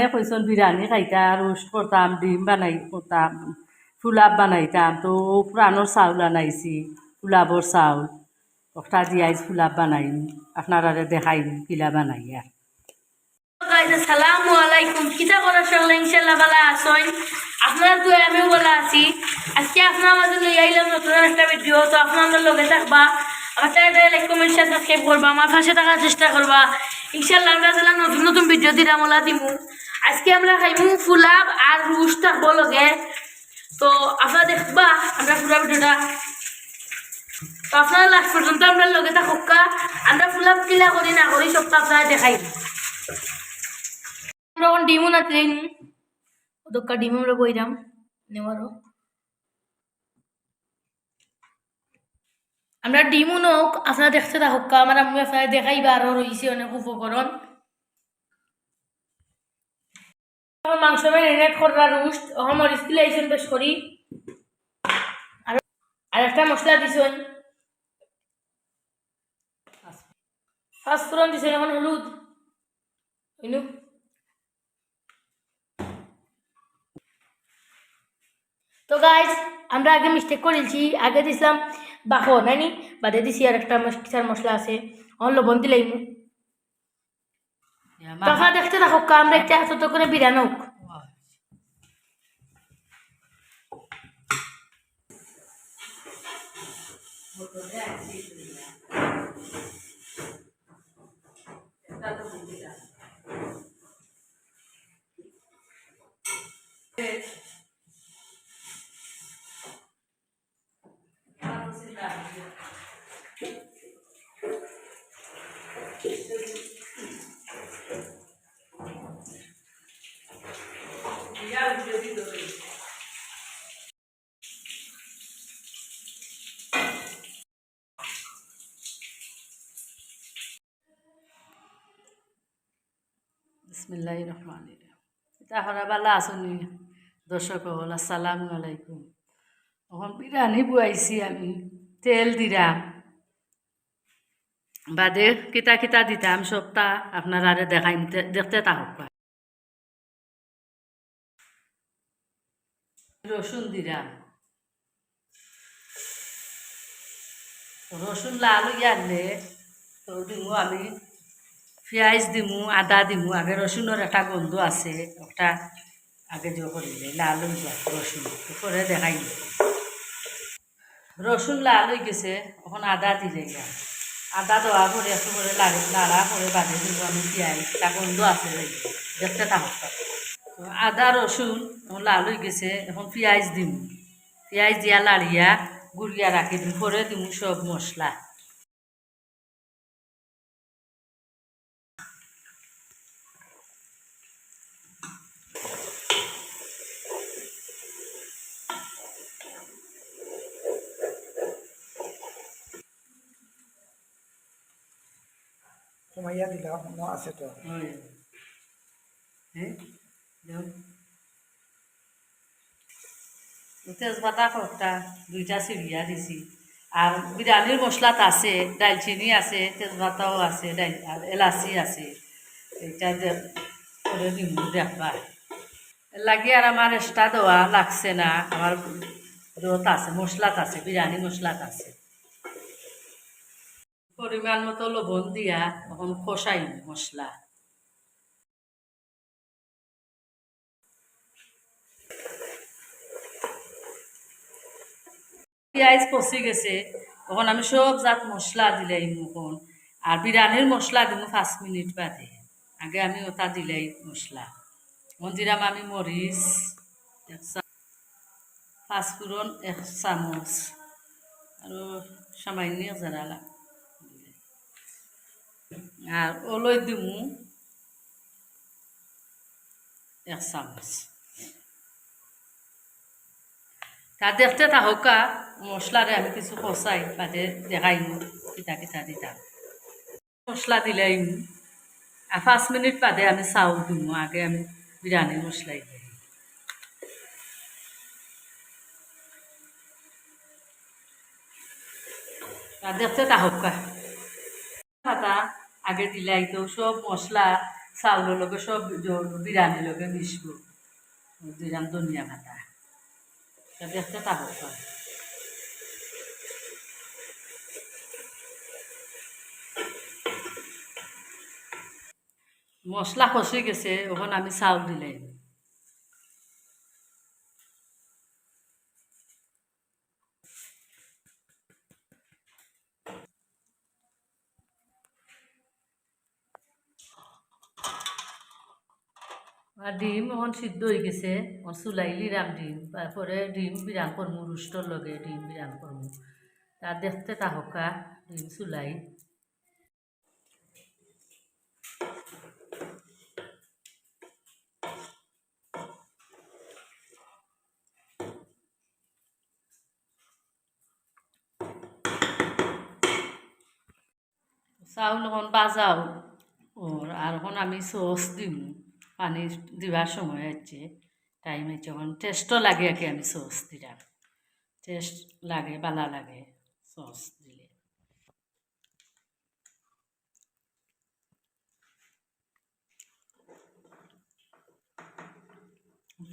বিরানি কইসন বিরানি খাইতা রোস্ট করতাম, ডিম বানাই, করতাম ফুলাব বানাইতাম। তো পুরানোর চাউল আনাইছি ফুলাবর চাউল। একটা দিয়াই ফুলাব বানাইম আপনারা বানাই আপনার তো আমিও ভালো আছি। আজকে আপনার মাঝে লই আইলাম নতুন একটা ভিডিও তো আপনার লগে থাকবা। আমার চ্যানেলটা লাইক কমেন্ট সাবস্ক্রাইব করবা আমার থাকার চেষ্টা করবা ইনশাল্লাহ আমরা যেন নতুন নতুন ভিডিও দিলাম ওলা দিমু। আজকে আমরা খাইমু ফুলাব আর রুশ থাকব লগে তো আপনারা দেখবা, আমরা পুরা ভিডিওটা তো আপনারা লাস্ট পর্যন্ত আমরা লগে থাকা আমরা ফুলাব কিলা করি না করি সবটা আপনারা দেখাই। আমরা এখন ডিমও না। ট্রেন দোকা ডিম আমরা বইরাম নেওয়ারও আমরা ডিমও নোক, আপনারা দেখতে থাকুক আমার আমি আপনারা দেখাইবা আরও রয়েছে অনেক উপকরণ আমার মাংস ম্যারিনেট করা রুস্ট আমার স্পিলাইছেন বেশ করি। আর আর একটা মশলা দিছেন। ফার্স্টফোরন দিছেন, এখন হলুদ। ইনু তো গাইজ আমরা আগে মিস্টেক করেছি আগে দিছিলাম বাহো নাইনি? বাদে দিছি আর একটা মশলা আছে। অন লবণ দিলাই মু তখন দেখতে থাকো আমরা একটা ছোট করে বিরান হোক বিসমিল্লাহ রহমান তাহলে বালা আসুনি। দর্শক হল, আসসালামু আলাইকুম। এখন বিরিয়ানি বুয়াইছি আমি, তেল দিলাম বাদে কিতা কিতা দিতাম সবটা আপনারা আরে দেখাইম, দে- দেখতে থাকুক রসুন দিলাম রসুন লাল ইয়ালে তো আমি পেঁয়াজ দিমু, আদা দিমু, আগে রসুনের একটা গন্ধ আছে একটা আগে যে করিলে লাল হয়ে যায় রসুন পরে দেখাই রসুন লাল হয়ে গেছে, এখন আদা দিলে গা আদা দেওয়া পরে একটু করে লাগে লাড়া করে বাঁধে দিব আমি পেঁয়াজ তা গন্ধ আছে দেখতে থাকুক আদা, রসুন লাল হয়ে গেছে, এখন পেঁয়াজ দিমু। পেঁয়াজ দিয়া লাড়িয়া গুড়িয়া রাখি দিম পরে দিমু সব মশলা। কমাইয়া দিলা মনে আছে তো? তেজপাতা কটা দুইটা চিড়িয়া দিছি। আর বিরিয়ানির মশলাত আছে দালচিনি আছে তেজপাতাও আছে ডাল আর এলাচি আছে। এটা করে দিম দেখবা লাগে আর আমার এক্সট্রা দেওয়া লাগছে না। আমার রত আছে মশলাত আছে বিরিয়ানি মশলাত আছে। পরিমাণ মতো লবণ দিয়া এখন কষাই মশলা। পেঁয়াজ পচি গেছে, তখন আমি সব জাত মশলা দিলাই এখন। আর বিরিয়ানির মশলা দিব পাঁচ মিনিট বাদে। আগে আমি ওটা দিলাই মশলা। মন্দিরাম আমি মরিচ, এক পাঁচফোড়ন, এক চামচ। আৰু সামান্য জাৰালা আর ওলই দিমু এক চামচ। তা দেখতে থাকা মশলারে আমি কিছু কষাই বাদে দেখাইমু কিতা কিতা দিতাম মশলা দিলাই আর পাঁচ মিনিট বাদে আমি চাউল দিমু, আগে আমি বিরিয়ানি মশলাই দিই দেখতে পাতা আগে দিলাই তো সব মশলা, চাউলের লগে সব বিরিয়ানির লগে মিশব। দিলাম ধনিয়া পাতা। তা দেখতে তাহলে মশলা খসে গেছে, ওখানে আমি চাউল দিলাই আর ডিম এখন সিদ্ধ হয়ে গেছে ওর চুলাই লিরাম ডিম, তারপরে ডিম বিরান করমু রুষ্টর লগে ডিম বিরান করমু তার দেখতে তাহকা, ডিম চুলাই। চাউল এখন বাজাও আর এখন আমি সস দিম। পানি দিবার সময় হচ্ছে টাইম এখন টেস্টও লাগে আর কি আমি সস দিলাম। টেস্ট লাগে, বালা লাগে সস দিলে।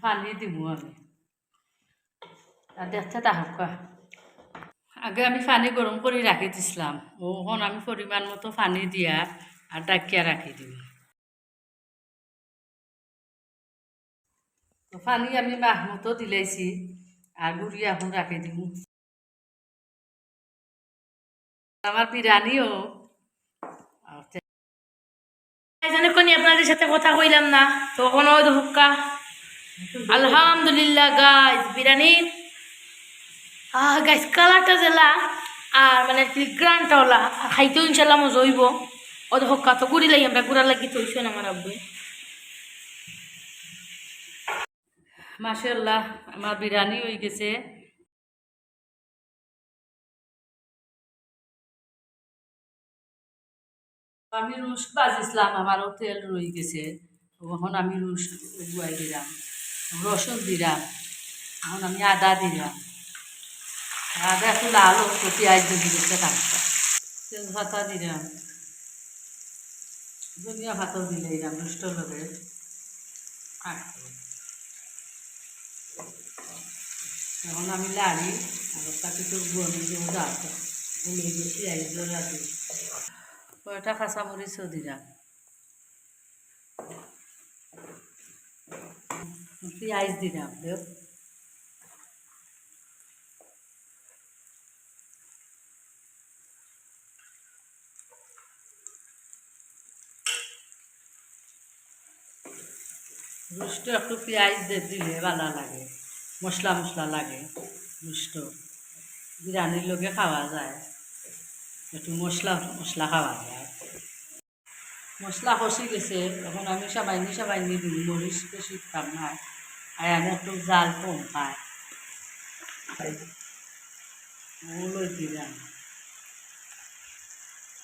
পানি দিব আমি। আর দেখতে তাহক আগে আমি পানি গরম করে রাখি দিছিলাম। ওখন আমি পরিমাণ মতো পানি দিয়া আর ডাকিয়া রাখি দিম। তো আমি মাহ মতো দিলাইছি আর গুড়ি এখন রাখি দিম আমার আর তে- আপনাদের সাথে কথা কইলাম না তখন ওই হুক্কা আলহামদুলিল্লাহ গাইজ বিরিয়ানির গাইজ কালারটা জেলা আর মানে গ্রানটা ওলা। খাইতেও ইনশাল্লাহ মজা হইব। ও হুক্কা তো গুড়ি লাগি আমরা গুড়া লাগি তৈছেন আমার আব্বু মাশাল্লাহ আমার বিরিয়ানি হয়ে গেছে। আমি রুস্ট বাজিছিলাম আমারও তেল রয়ে গেছে। তখন আমি রুস্ট গুয়াই দিলাম, রসুন দিলাম, এখন আমি আদা দিলাম। আদা একটু লাল তো পেঁয়াজ দিয়ে গেছে কাঁচটা তেজপাতা দিলাম, ধনিয়া দিলে দিলাম রুস্টের লগে। এখন আমি লাড়ি আর তাকে তো গরম দিয়ে দাঁড়াতে কাঁচামরিচও দিলাম পেঁয়াজ দিলাম দেখ। রুষ্ট একটু পেঁয়াজ দিয়ে দিলে ভালো লাগে, মশলা মশলা লাগে রুষ্ট বিরিয়ানির লগে খাওয়া যায়, একটু মশলা মশলা খাওয়া যায়। মশলা কষি গেছে, তখন আমি সাবাইনি সাবাইনি দিই মরিচ বেশি খাম না, আর আমি একটু জাল কম খাই। ওগুলোই দিলাম।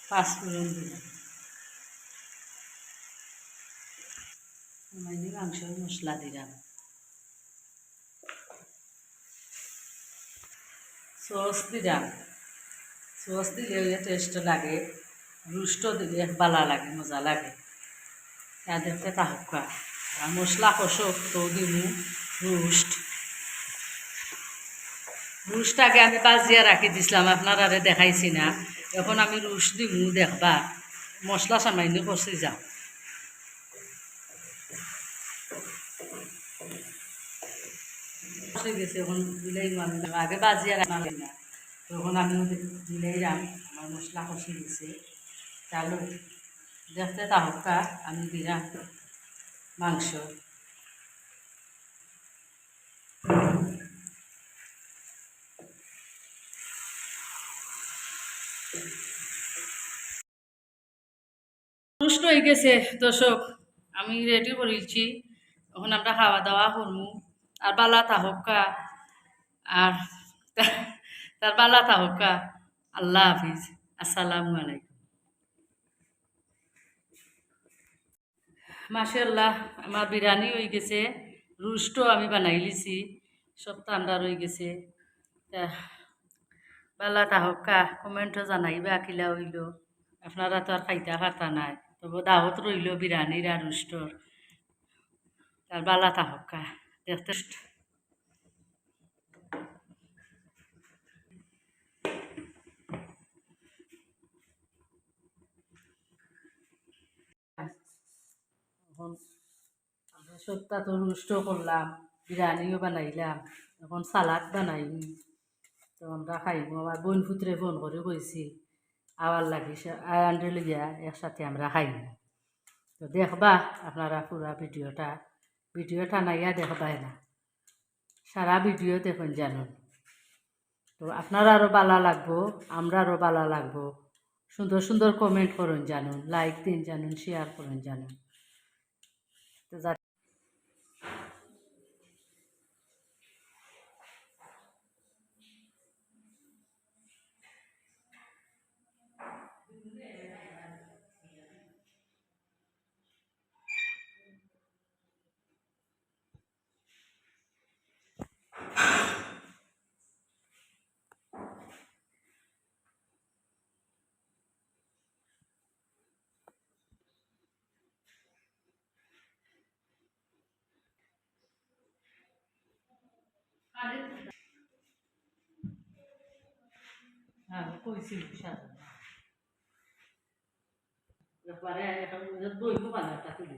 পাঁচফোড়ন দিলাম। সামান্য মাংস মশলা দিলাম। সস দিলাম। সস দিলে ওই টেস্ট লাগে রুষ্ট দিলে বালা লাগে, মজা লাগে। তা দেখতে তাহকা আর। মশলা কষক তো দিমু, রুষ্ট। রুষ্ট আগে আমি বাজিয়া রাখি দিছিলাম, আপনার দেখাইছি না। এখন আমি রুশ দিমু, দেখবা। মশলা সামান্য কষি যাও। কষে গেছে, এখন দিলেই আমি আগে বাজিয়া রাখি না। তখন আমি দিলেই রাম, আমার মশলা কষে গেছে চালু দেখতে তাহকা আমি দিলাম মাংস। অনুষ্ঠান হয়ে গেছে, দর্শক। আমি রেডি করেছি। এখন আমরা খাওয়া দাওয়া করব। আর বালা তাহকা আর তার বালা তাহকা আল্লাহ হাফিজ। আসসালামু আলাইকুম। মাশাল্লাহ আমার বিরিয়ানি হয়ে গেছে। রুস্টও আমি বানাই লিছি। সব ঠান্ডা রয়ে গেছে। বালা তাহকা কমেন্টও জানাইবা কিলা হইল। আপনারা তো আর খাইতা খাতা নাই। তবু দাওয়াত রইল বিরিয়ানির আর রুষ্টর। তার বালা থাকা দেখতে এখন সপ্তাহ তো রুষ্ট করলাম বিরিয়ানিও বানাইলাম এখন সালাদ বানাইনি তো আমরা খাইব আমার বোন পুত্রে ফোন করে কইছি আবার লাগিছে আন্ডে লইয়া একসাথে আমরা খাইব তো দেখবা আপনারা পুরা ভিডিওটা ভিডিওটা নাইয়া দেখবাই না। সারা ভিডিও দেখুন জানুন তো আপনার আরও বালা লাগবো, আমরা আরও বালা লাগবো। সুন্দর সুন্দর কমেন্ট করুন জানুন লাইক দিন জানুন শেয়ার করুন জানুন তো যা হ্যাঁ কইছি সাজা একবারে এখন দই তো বানাটা তুলি